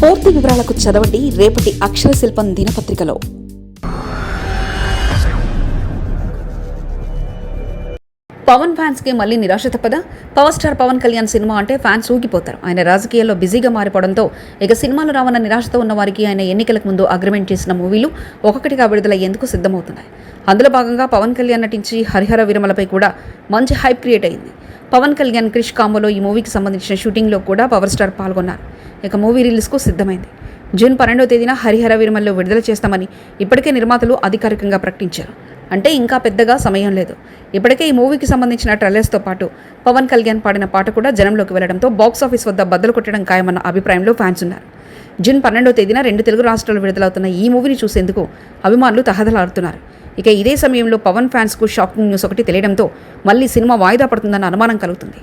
పూర్తి వివరాలకు చదవండి రేపటి అక్షర శిల్పం దినపత్రికలో. పవన్ ఫ్యాన్స్కి మళ్ళీ నిరాశ తప్పదా power star Pawan Kalyan cinema అంటే ఫ్యాన్స్ ఊగిపోతారు. ఆయన రాజకీయాల్లో బిజీగా మారిపోవడంతో ఇక సినిమాలు రావన్న నిరాశతో ఉన్న వారికి ఆయన ఎన్నికలకు ముందు అగ్రిమెంట్ చేసిన మూవీలు ఒక్కొక్కటిగా విడుదలయ్యేందుకు సిద్ధమవుతున్నాయి. అందులో భాగంగా పవన్ కళ్యాణ్ నటించి హరిహర విరమలపై కూడా మంచి హైప్ క్రియేట్ అయింది. పవన్ కళ్యాణ్ క్రిష్ కాంబోలో ఈ మూవీకి సంబంధించిన షూటింగ్లో కూడా పవర్ స్టార్ పాల్గొన్నారు. ఇక మూవీ రిలీజ్కు సిద్ధమైంది. జూన్ పన్నెండో తేదీన హరిహర విరమల్లో విడుదల చేస్తామని ఇప్పటికే నిర్మాతలు అధికారికంగా ప్రకటించారు. అంటే ఇంకా పెద్దగా సమయం లేదు. ఇప్పటికే ఈ మూవీకి సంబంధించిన ట్రైలర్స్తో పాటు పవన్ కళ్యాణ్ పాడిన పాట కూడా జనంలోకి వెళ్ళడంతో బాక్స్ ఆఫీస్ వద్ద బద్దలు కొట్టడం ఖాయమన్న అభిప్రాయంలో ఫ్యాన్స్ ఉన్నారు. జూన్ పన్నెండో తేదీన రెండు తెలుగు రాష్ట్రాలు విడుదలవుతున్న ఈ మూవీని చూసేందుకు అభిమానులు తహదలాడుతున్నారు ఇక ఇదే సమయంలో పవన్ ఫ్యాన్స్కు షాకింగ్ న్యూస్ ఒకటి తెలియడంతో మళ్ళీ సినిమా వాయిదా పడుతుందన్న అనుమానం కలుగుతుంది.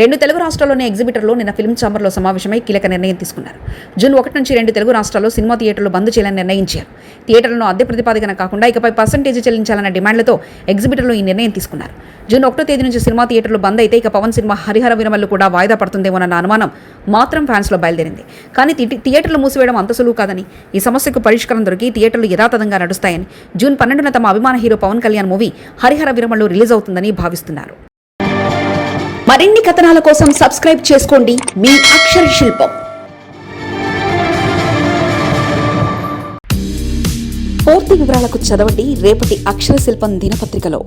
రెండు తెలుగు రాష్ట్రాల్లోని ఎగ్జిబిటర్లో నిన్న ఫిల్మ్ ఛాంబర్లో సమావేశమై కీలక నిర్ణయం తీసుకున్నారు. జూన్ ఒకటి నుంచి రెండు తెలుగు రాష్ట్రాల్లో సినిమా థియేటర్లు బంద్ చేయాలని నిర్ణయించారు. థియేటర్లను అద్దె ప్రతిపాదికన కాకుండా ఇకపై పర్సంటేజ్ చెల్లించాలన్న డిమాండ్లతో ఎగ్జిబిటర్లు ఈ నిర్ణయం తీసుకున్నారు. జూన్ ఒకటో తేదీ నుంచి సినిమా థియేటర్లు బంద్ అయితే ఇక పవన్ సినిమా హరిహర విరమల్లు కూడా వాయిదా పడుతుందేమోనన్న అనుమానం మాత్రం ఫ్యాన్స్లో బయలుదేరింది. కానీ థియేటర్లు మూసివేయడం అంత సులువు కాదని ఈ సమస్యకు పరిష్కారం దొరికి థియేటర్లు యథాతథంగా నడుస్తాయని జూన్ పన్నెండున తమ అభిమాన hero Pawan Kalyan movie Harihara Veeramallu release అవుతుందని భావిస్తున్నారు. మరిన్ని కథనాల కోసం సబ్స్క్రైబ్ చేసుకోండి. మీ అక్షర శిల్పం. పూర్తి వివరాలకు చదవండి. రేపటి అక్షర శిల్పం దినపత్రికలో.